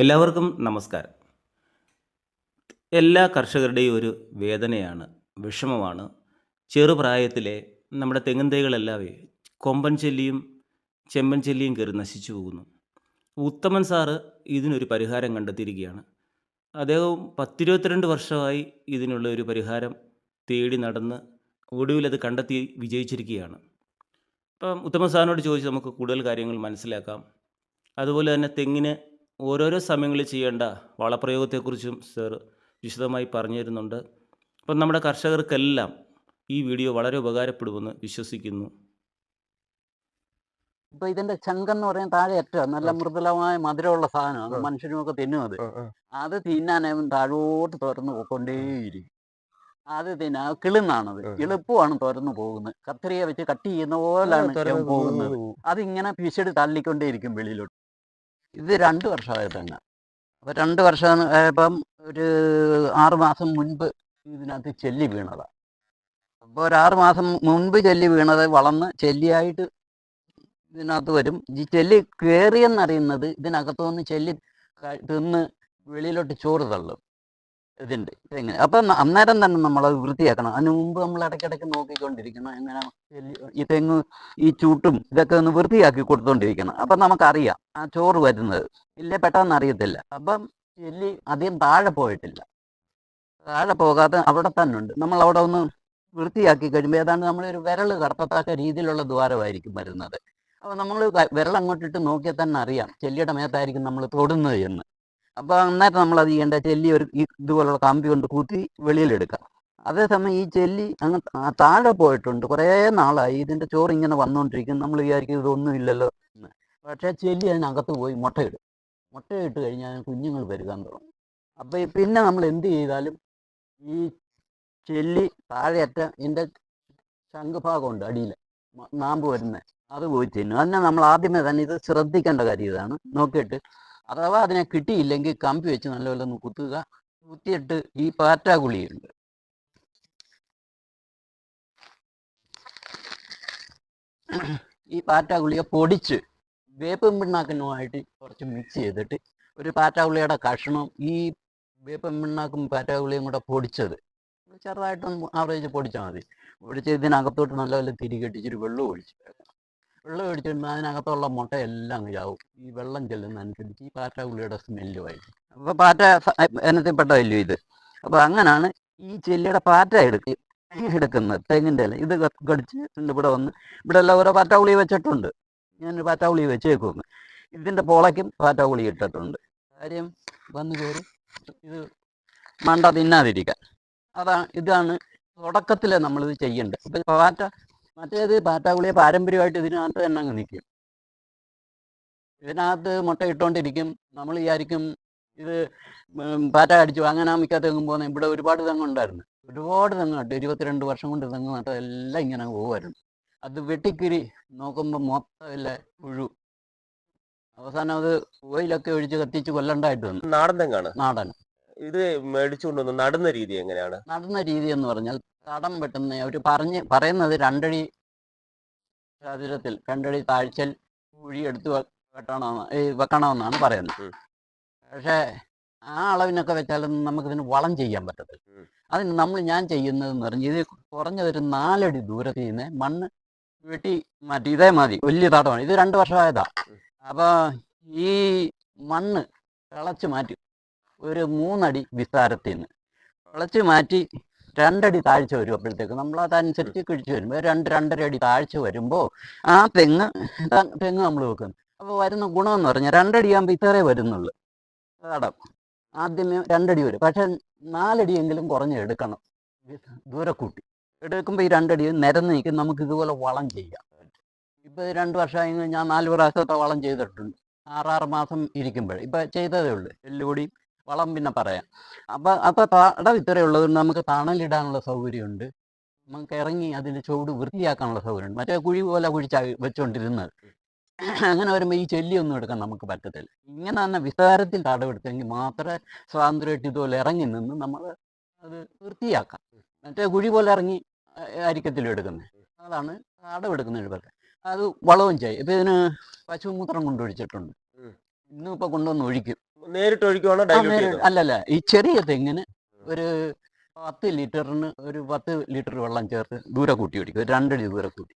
എല്ലാവർക്കും നമസ്കാരം. എല്ലാ കർഷകരുടെയും ഒരു വേദനയാണ് വിഷമമാണ്. ചെറുപ്രായത്തിലെ നമ്മുടെ തെങ്ങിൻ തൈകളെല്ലാവേ കൊമ്പൻ ചെല്ലിയും ചെമ്പൻ ചെല്ലിയും കയറി നശിച്ചു പോകുന്നു. ഉത്തമൻ സാറ് ഇതിനൊരു പരിഹാരം കണ്ടെത്തിയിരിക്കുകയാണ്. അദ്ദേഹം പത്തിരുപത്തിരണ്ട് വർഷമായി ഇതിനുള്ള ഒരു പരിഹാരം തേടി നടന്ന് ഒടുവിലത് കണ്ടെത്തി വിജയിച്ചിരിക്കുകയാണ്. അപ്പം ഉത്തമൻ സാറിനോട് ചോദിച്ച് നമുക്ക് കൂടുതൽ കാര്യങ്ങൾ മനസ്സിലാക്കാം. അതുപോലെ തന്നെ തെങ്ങിന് ഓരോരോ സമയങ്ങളിൽ ചെയ്യേണ്ട വളപ്രയോഗത്തെക്കുറിച്ചും സർ വിശദമായി പറഞ്ഞു തരുന്നുണ്ട് അപ്പം നമ്മുടെ കർഷകർക്കെല്ലാം ഈ വീഡിയോ വളരെ ഉപകാരപ്പെടുമെന്ന് വിശ്വസിക്കുന്നു. ഇപ്പൊ ഇതിന്റെ ചങ്കെന്ന് പറയാൻ താഴെ അറ്റ നല്ല മൃദുലമായ മധുരമുള്ള സാധനമാണ്. മനുഷ്യനുമൊക്കെ തിന്നും ആ. അത് തിന്നാനും താഴോട്ട് തുറന്നു പോയിക്കൊണ്ടേയിരിക്കും. അത് തിന്നാ കിളുന്നാണത്. എളുപ്പമാണ് തുറന്നു പോകുന്നത്. കത്തിരിയെ വെച്ച് കട്ട് ചെയ്യുന്ന പോലാണ് പോകുന്നത്. പോകുന്നു. അതിങ്ങനെ പിശടി തള്ളിക്കൊണ്ടേയിരിക്കും വെളിയിലോട്ട്. ഇത് രണ്ട് വർഷമായിട്ടാണ് അപ്പം രണ്ട് വർഷം ആയപ്പം ഒരു ആറ് മാസം മുൻപ് ഇതിനകത്ത് ചെല്ലി വീണതാണ് അപ്പോൾ ഒരു മാസം മുൻപ് ചെല്ലി വീണത് വളർന്ന് ചെല്ലിയായിട്ട് ഇതിനകത്ത് വരും. ഈ ചെല്ലി കയറിയെന്നറിയുന്നത് ഇതിനകത്തുനിന്ന് ചെല്ലി തിന്ന് വെളിയിലോട്ട് ചോറ് തള്ളും. ഇതിന്റെ ഇതെങ്ങനെ? അപ്പം അന്നേരം തന്നെ നമ്മൾ അത് വൃത്തിയാക്കണം. അതിന് മുമ്പ് നമ്മൾ ഇടയ്ക്കിടയ്ക്ക് നോക്കിക്കൊണ്ടിരിക്കണം. എങ്ങനെ ഈ തെങ്ങ് ഈ ചൂട്ടും ഇതൊക്കെ ഒന്ന് വൃത്തിയാക്കി കൊടുത്തോണ്ടിരിക്കണം. അപ്പം നമുക്കറിയാം ആ ചോറ് വരുന്നത്. ഇല്ല? പെട്ടെന്ന് അറിയത്തില്ല. അപ്പം ചെല്ലി അധികം താഴെ പോയിട്ടില്ല. താഴെ പോകാതെ അവിടെ തന്നെ ഉണ്ട്. നമ്മൾ അവിടെ ഒന്ന് വൃത്തിയാക്കി കഴിയുമ്പോൾ ഏതാണ്ട് നമ്മളൊരു വിരൽ കടത്തത്തക്ക രീതിയിലുള്ള ദ്വാരമായിരിക്കും വരുന്നത്. അപ്പോൾ നമ്മൾ വിരൽ അങ്ങോട്ടിട്ട് നോക്കിയാൽ തന്നെ അറിയാം. ചെല്ലിയുടെ മേത്തായിരിക്കും നമ്മൾ തൊടുന്നത് എന്ന്. അപ്പോൾ അന്നേരം നമ്മൾ അത് ചെയ്യേണ്ട? ചെല്ലി ഒരു ഇതുപോലുള്ള കമ്പി കൊണ്ട് കുത്തി വെളിയിലെടുക്കാം അതേസമയം ഈ ചെല്ലി അങ്ങ് താഴെ പോയിട്ടുണ്ട്. കുറേ നാളായി. ഇതിന്റെ ചോറ് ഇങ്ങനെ വന്നുകൊണ്ടിരിക്കും നമ്മൾ വിചാരിക്കും ഇതൊന്നും ഇല്ലല്ലോ പക്ഷേ ചെല്ലി അതിനകത്ത് പോയി മുട്ടയിടും. മുട്ടയിട്ട് കഴിഞ്ഞാൽ കുഞ്ഞുങ്ങൾ പെരുകാൻ തുടങ്ങും. അപ്പോൾ പിന്നെ നമ്മൾ എന്ത് ചെയ്താലും ഈ ചെല്ലി താഴെയറ്റ ഇതിന്റെ ശംഖുഭാഗമുണ്ട് അടിയിൽ നാമ്പ് വരുന്നത് അത് പോയി തിന്നും. അതിനെ നമ്മൾ ആദ്യമേ തന്നെ ഇത് ശ്രദ്ധിക്കേണ്ട കാര്യം ഇതാണ്. നോക്കിയിട്ട് അഥവാ അതിനെ കിട്ടിയില്ലെങ്കിൽ കമ്പി വെച്ച് നല്ലപോലെ ഒന്ന് കുത്തുക. കുത്തിയിട്ട് ഈ പാറ്റാഗുളിയുണ്ട് ഈ പാറ്റാഗുളിയെ പൊടിച്ച് വേപ്പും പിണ്ണാക്കിനുമായിട്ട് കുറച്ച് മിക്സ് ചെയ്തിട്ട് ഒരു പാറ്റാഗുളിയുടെ കഷ്ണം ഈ വേപ്പും പിണ്ണാക്കും പാറ്റാഗുളിയും കൂടെ പൊടിച്ചത്. ചെറുതായിട്ടൊന്ന് ആവറേജ് പൊടിച്ചാൽ മതി. പൊടിച്ച് ഇതിനകത്തോട്ട് നല്ലപോലെ തിരികെട്ടിച്ചിട്ട് വെള്ളം ഒഴിച്ച് വെള്ളം ഒഴിച്ചിട്ട് അതിനകത്തുള്ള മുട്ടയെല്ലാം ചാവും. ഈ വെള്ളം ചെല്ലുന്നതനുസരിച്ച് ഈ പാറ്റ ഉള്ളിയുടെ സ്മെല്ലുമായിട്ട് അപ്പോൾ പാറ്റ ഇനത്തിൽപ്പെട്ടതല്ലോ ഇത്. അപ്പോൾ അങ്ങനെയാണ് ഈ ചെല്ലിയുടെ പാറ്റ എടുക്കുക എടുക്കുന്നത്. തെങ്ങിന്റെ ഇല. ഇത് കടിച്ച് ഇവിടെ വന്ന്. ഇവിടെ എല്ലാം ഓരോ പാറ്റ ഉളി വെച്ചിട്ടുണ്ട്. ഞാനൊരു പാറ്റ ഉളി വെച്ചേക്കുന്നു. ഇതിന്റെ പോളയ്ക്കും പാറ്റ ഉളി ഇട്ടിട്ടുണ്ട്. കാര്യം വന്നു കയറി ഇത് മണ്ട തിന്നാതിരിക്കാൻ. അതാണ് ഇതാണ് തുടക്കത്തിൽ നമ്മളിത് ചെയ്യേണ്ടത് ഇപ്പം പാറ്റ മറ്റേത് പാറ്റാകുളിയെ പാരമ്പര്യമായിട്ട് ഇതിനകത്ത് തന്നെ അങ്ങ് നിൽക്കും. ഇതിനകത്ത് മുട്ട ഇട്ടുകൊണ്ടിരിക്കും നമ്മൾ വിചാരിക്കും ഇത് പാറ്റ അടിച്ചു അങ്ങനെ മിക്ക തെങ്ങും പോകുന്ന ഇവിടെ ഒരുപാട് തെങ്ങുണ്ടായിരുന്നു ഒരുപാട് തെങ്ങ് നട്ടു ഇരുപത്തിരണ്ട് വർഷം കൊണ്ട് തെങ്ങ് നട്ടതെല്ലാം ഇങ്ങനെ പോകുമായിരുന്നു അത് വെട്ടിക്കിരി നോക്കുമ്പോൾ മൊത്തം ഇല്ല പുഴു. അവസാനം അത് ഓയിലൊക്കെ ഒഴിച്ച് കത്തിച്ച് കൊല്ലണ്ടായിട്ട് വന്നു. നാടൻ തെങ്ങാണ്? നാടൻ. ഇത് മേടിച്ചുകൊണ്ട് നടന്ന നടുന്ന രീതി എങ്ങനെയാണ്? നടന്ന രീതി എന്ന് പറഞ്ഞാൽ തടം വെട്ടുന്ന അവർ പറഞ്ഞ് പറയുന്നത് രണ്ടടി ചതുരത്തിൽ രണ്ടടി താഴ്ചൽ കുഴി എടുത്ത് വെട്ടണമെന്ന് വെക്കണമെന്നാണ് പറയുന്നത്. പക്ഷേ ആ അളവിനൊക്കെ വെച്ചാലൊന്നും നമുക്കിതിന് വളം ചെയ്യാൻ പറ്റത്തില്ല. അതിന് നമ്മൾ ഞാൻ ചെയ്യുന്നതെന്ന് പറഞ്ഞ് ഇത് കുറഞ്ഞതൊരു നാലടി ദൂരത്തിൽ നിന്ന് മണ്ണ് വെട്ടി മാറ്റി ഇതേ മതി വലിയ തടമാണ് ഇത് രണ്ട് വർഷമായതാ. അപ്പോൾ ഈ മണ്ണ് കിളച്ച് മാറ്റി ഒരു മൂന്നടി വിസ്താരത്തിൽ നിന്ന് കിളച്ച് മാറ്റി രണ്ടടി താഴ്ച വരും അപ്പോഴത്തേക്ക് നമ്മൾ അതനുസരിച്ച് കിഴിച്ച് വരുമ്പോൾ രണ്ട് രണ്ടര അടി താഴ്ച വരുമ്പോൾ ആ തെങ്ങ് തെങ്ങ് നമ്മൾ വെക്കുന്നു. അപ്പോൾ വരുന്ന ഗുണമെന്ന് പറഞ്ഞാൽ രണ്ടടി ആകുമ്പോൾ ഇത്രേ വരുന്നുള്ളൂ. തടം ആദ്യമേ രണ്ടടി വരും. പക്ഷെ നാലടിയെങ്കിലും കുറഞ്ഞ് എടുക്കണം. ദൂരെ കൂട്ടി എടുക്കുമ്പോൾ ഈ രണ്ടടി നിരന്ന് നിൽക്കും. നമുക്ക് ഇതുപോലെ വളം ചെയ്യാം. ഇപ്പോൾ രണ്ട് വർഷമായി ഞാൻ നാല് പ്രാവശ്യത്തെ വളം ചെയ്തിട്ടുണ്ട്. ആറാറ് മാസം ഇരിക്കുമ്പോൾ. ഇപ്പം ചെയ്തതേ ഉള്ളൂ. എല്ലുകൂടി വളം പിന്നെ പറയാം. അപ്പം അപ്പോൾ പാടം ഇത്രയേ ഉള്ളതുകൊണ്ട് നമുക്ക് തണലിടാനുള്ള സൗകര്യമുണ്ട്. നമുക്ക് ഇറങ്ങി അതിൽ ചുവട് വൃത്തിയാക്കാനുള്ള സൗകര്യമുണ്ട്. മറ്റേ കുഴി പോലെ കുഴിച്ചാ വെച്ചുകൊണ്ടിരുന്നത് അങ്ങനെ വരുമ്പോൾ ഈ ചെല്ലിയൊന്നും എടുക്കാൻ നമുക്ക് പറ്റത്തില്ല. ഇങ്ങനെ തന്നെ വിസ്താരത്തിൽ തടവെടുത്തെങ്കിൽ മാത്രമേ സ്വാതന്ത്ര്യമായിട്ട് ഇതുപോലെ ഇറങ്ങി നിന്ന് നമ്മൾ അത് വൃത്തിയാക്കാം. മറ്റേ കുഴി പോലെ ഇറങ്ങി അരിക്കത്തിലും എടുക്കുന്നത് അതാണ് തടവെടുക്കുന്ന ഒരു അത് വളവും ചെയ്യും. ഇപ്പം ഇതിന് പശുമൂത്രം കൊണ്ടൊഴിച്ചിട്ടുണ്ട്. ഇന്നും ഇപ്പം കൊണ്ടുവന്ന് ഒഴിക്കും. നേരിട്ട് ഒഴിക്കുവാണോ ഡൈല്യൂട്ട് അല്ലല്ല ഈ ചെറിയ തെങ്ങിന് ഒരു പത്ത് ലിറ്ററിന് ഒരു പത്ത് ലിറ്റർ വെള്ളം ചേർത്ത് ദൂരെ കൂട്ടി ഒഴിക്കും ഒരു രണ്ടടി ദൂരെ കൂട്ടി.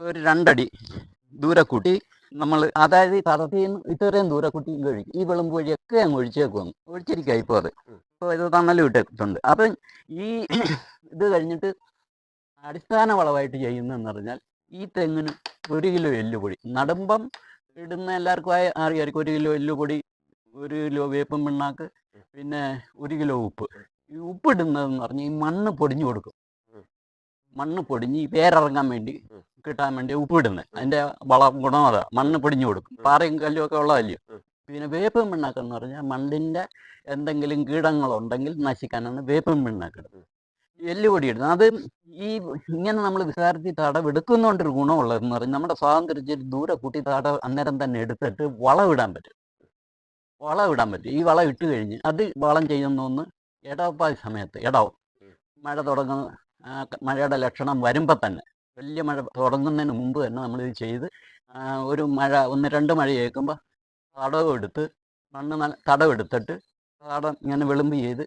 ഒരു രണ്ടടി ദൂരെ കൂട്ടി നമ്മൾ അതായത് നിന്ന് ഇത്രയും ദൂരെ കൂട്ടി കഴിക്കും ഈ വെള്ളം വഴിയൊക്കെ അങ്ങ് ഒഴിച്ചേക്കും ഒഴിച്ചിരിക്കുക ഇപ്പോൾ അത്. ഇപ്പോൾ ഇത് തണലും ഇട്ടിട്ടുണ്ട് അപ്പം ഈ ഇത് കഴിഞ്ഞിട്ട് അടിസ്ഥാന വളമായിട്ട് ചെയ്യുന്നതെന്ന് പറഞ്ഞാൽ ഈ തെങ്ങിന് ഒരു കിലോ എല്ലുപൊടി. നടുമ്പം ഇടുന്ന എല്ലാവർക്കും ആയി അറിയാമായിരിക്കും ഒരു കിലോ എല്ലുപൊടി ഒരു കിലോ വേപ്പും പിണ്ണാക്ക് പിന്നെ ഒരു കിലോ ഉപ്പ്. ഈ ഉപ്പ് ഇടുന്നതെന്ന് പറഞ്ഞാൽ ഈ മണ്ണ് പൊടിഞ്ഞു കൊടുക്കും. മണ്ണ് പൊടിഞ്ഞ് ഈ വേരിറങ്ങാൻ വേണ്ടി കിട്ടാൻ വേണ്ടി ഉപ്പ് ഇടുന്നത്. അതിന്റെ വള ഗുണം അതാ. മണ്ണ് പൊടിഞ്ഞു കൊടുക്കും. പാറയും കല്ലും ഒക്കെ ഉള്ളതല്ലയോ പിന്നെ വേപ്പും പിണ്ണാക്കെന്ന് പറഞ്ഞാൽ മണ്ണിന്റെ എന്തെങ്കിലും കീടങ്ങളുണ്ടെങ്കിൽ നശിക്കാനാണ് വേപ്പും പിണ്ണാക്ക് എല്ലുപൊടി ഇടുന്നത്. അത് ഈ ഇങ്ങനെ നമ്മൾ വിസാരത്തിൽ തടവെടുക്കുന്നതുകൊണ്ടൊരു ഗുണമുള്ളതെന്ന് പറഞ്ഞാൽ നമ്മുടെ സ്വാതന്ത്ര്യത്തിൽ ദൂരെ കൂട്ടി തടവ് അന്നേരം തന്നെ എടുത്തിട്ട് വളം ഇടാൻ പറ്റും. വളം ഇടാൻ പറ്റും. ഈ വളം ഇട്ട് കഴിഞ്ഞ് അത് വളം ചെയ്യുന്നൊന്ന് ഇടവപ്പാതി സമയത്ത് ഇടവും മഴ തുടങ്ങുന്ന മഴയുടെ ലക്ഷണം വരുമ്പോൾ തന്നെ. വലിയ മഴ തുടങ്ങുന്നതിന് മുമ്പ് തന്നെ നമ്മളിത് ചെയ്ത് ഒരു മഴ ഒന്ന് രണ്ട് മഴ കേൾക്കുമ്പോൾ തടവെടുത്ത് മണ്ണ് നല്ല തടവെടുത്തിട്ട് തടം ഇങ്ങനെ വെളുമ്പ് ചെയ്ത്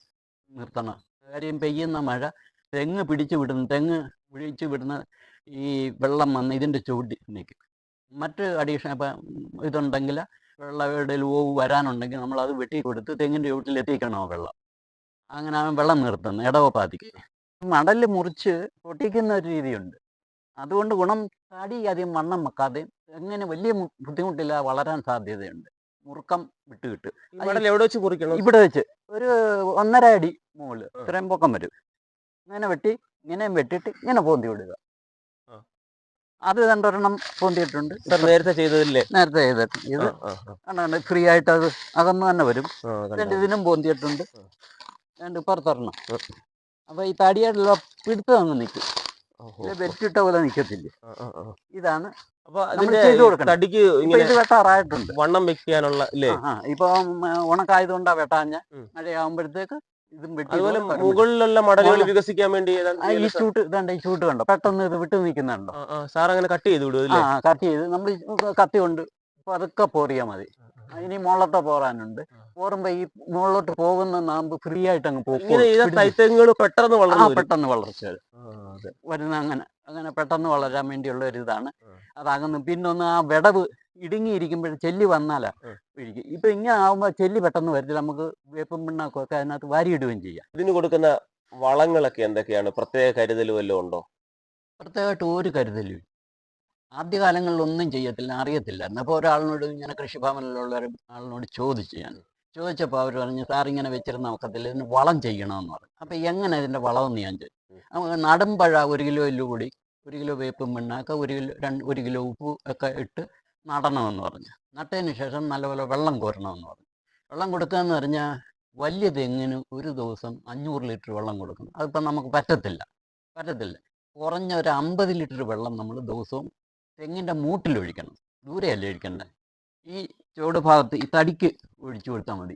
നിർത്തണം. കാര്യം പെയ്യുന്ന മഴ തെങ്ങ് പിടിച്ചു വിടുന്ന തെങ്ങ് പിടിച്ചു വിടുന്ന ഈ വെള്ളം വന്ന് ഇതിന്റെ ചൂടി നിൽക്കും. മറ്റ് അഡീഷൻ ഇപ്പം ഇതുണ്ടെങ്കിൽ വെള്ളം എവിടെയെങ്കിലും ഓവ് വരാനുണ്ടെങ്കിൽ അത് വെട്ടി കൊടുത്ത് തെങ്ങിന്റെ ചുവട്ടിൽ എത്തിക്കണം വെള്ളം? അങ്ങനെ അവൻ വെള്ളം നിർത്തുന്നു ഇടവപ്പാതിക്ക് മടൽ മുറിച്ച് പൊട്ടിക്കുന്ന ഒരു രീതിയുണ്ട്. അതുകൊണ്ട് ഗുണം തടി അധികം വണ്ണം വെക്കാതെയും എങ്ങനെ വലിയ ബുദ്ധിമുട്ടില്ലാതെ ബുദ്ധിമുട്ടില്ല വളരാൻ സാധ്യതയുണ്ട്. മുറുക്കം വിട്ട് കിട്ടും എവിടെ വെച്ച് മുറിക്കണം? ഇവിടെ വെച്ച്. ഒരു ഒന്നര അടി മുകളിൽ ഇത്രയും പൊക്കം വരും. ഇങ്ങനെ വെട്ടി ഇങ്ങനെ വെട്ടിയിട്ട് ഇങ്ങനെ പോന്തി വിടുക. അത് രണ്ടൊരെണ്ണം പോന്തിയിട്ടുണ്ട്. നേരത്തെ ചെയ്തതില്ലേ? നേരത്തെ ചെയ്തിട്ടുണ്ട് ഇത് കണ്ടാണ്ട് ഫ്രീ ആയിട്ട് അത് അകന്ന് തന്നെ വരും. ഇതിനും പോന്തിയിട്ടുണ്ട്. രണ്ട് പുറത്തൊരെണ്ണം ആ. അപ്പൊ ഈ തടിയായിട്ടുള്ള പിടുത്തം അങ്ങ് നിൽക്കും. വെറ്റിട്ട പോലെ നിൽക്കത്തില്ല? ആ. ഇതാണ് തടിക്ക് ഇത് വെട്ടാറായിട്ടുണ്ട്. വണ്ണം വെക്കാനുള്ള. ഇപ്പൊ ഉണക്കായതുകൊണ്ടാ വെട്ടാഞ്ഞ. മഴയാകുമ്പോഴത്തേക്ക് അതുപോലെ മുകളിലുള്ള മടലുകൾ വികസിക്കാൻ വേണ്ടി ഈ ചൂട്ട് ഇതാണ്ട് ഈ ചൂട്ട് കണ്ടോ? പെട്ടെന്ന് ഇത് വിട്ടു നിൽക്കുന്നുണ്ടോ? സാർ അങ്ങനെ കട്ട് ചെയ്ത് വിടും കട്ട് ചെയ്ത് നമ്മൾ കത്തി കൊണ്ട് പതുക്കെ പോറിയാ മതി. ഇനി മുകളിലത്തെ പോറാനുണ്ട് പോറുമ്പോ ഈ മുകളിലോട്ട് പോകുന്ന നാമ്പ് ഫ്രീ ആയിട്ട് അങ്ങ് പോകും പെട്ടെന്ന് വളർന്നു പെട്ടെന്ന് വളർച്ച. വരുന്ന അങ്ങനെ അങ്ങനെ പെട്ടെന്ന് വളരാൻ വേണ്ടിയുള്ള ഒരു ഇതാണ്. അതാകുന്നു പിന്നൊന്ന് ആ വിടവ് ഇടുങ്ങിയിരിക്കുമ്പോൾ ചെല്ലി വന്നാലാ. ഇരിക്കും. ഇപ്പൊ ഇങ്ങനെ ആവുമ്പോ ചെല്ലി പെട്ടെന്ന് വരത്തില്ല. നമുക്ക് വേപ്പും പിണ്ണാക്കും ഒക്കെ അതിനകത്ത് വാരിയിടുകയും ചെയ്യാം. ഇതിന് കൊടുക്കുന്ന വളങ്ങളൊക്കെ എന്തൊക്കെയാണ്? പ്രത്യേക കരുതൽ വല്ലതും ഉണ്ടോ? പ്രത്യേകമായിട്ട് ഒരു കരുതലും ആദ്യകാലങ്ങളിൽ ഒന്നും ചെയ്യത്തില്ല അറിയത്തില്ലായിരുന്നു അപ്പോൾ ഒരാളിനോട് ഇങ്ങനെ കൃഷിഭവനിലുള്ള ആളിനോട് ചോദിച്ചു ഞാൻ ചോദിച്ചപ്പോൾ അവർ പറഞ്ഞു സാർ ഇങ്ങനെ വെച്ചിരുന്ന ഒക്കത്തില്ല. ഇതിന് വളം ചെയ്യണമെന്ന് പറഞ്ഞു. അപ്പോൾ എങ്ങനെ ഇതിന്റെ വളമെന്ന് ഞാൻ ചോദിച്ചു. നടുമ്പഴ ഒരു കിലോ എല്ലുകൂടി ഒരു കിലോ വേപ്പും പിണ്ണാക്ക ഒരു കിലോ രണ്ട് ഒരു കിലോ ഉപ്പ് ഒക്കെ ഇട്ട് നടണമെന്ന് പറഞ്ഞു. നട്ടതിന് ശേഷം നല്ലപോലെ വെള്ളം കോരണമെന്ന് പറഞ്ഞു. വെള്ളം കൊടുക്കുക എന്ന് പറഞ്ഞാൽ വലിയ തെങ്ങിന് ഒരു ദിവസം അഞ്ഞൂറ് ലിറ്റർ വെള്ളം കൊടുക്കണം. അതിപ്പോൾ നമുക്ക് പറ്റത്തില്ല. പറ്റത്തില്ല. കുറഞ്ഞ ഒരു അമ്പത് ലിറ്റർ വെള്ളം നമ്മൾ ദിവസവും തെങ്ങിന്റെ മൂട്ടിലൊഴിക്കണം ദൂരെയല്ലേ ഒഴിക്കണ്ടേ? ഈ ചുവട് ഭാഗത്ത് ഈ തടിക്ക് ഒഴിച്ചു കൊടുത്താൽ മതി.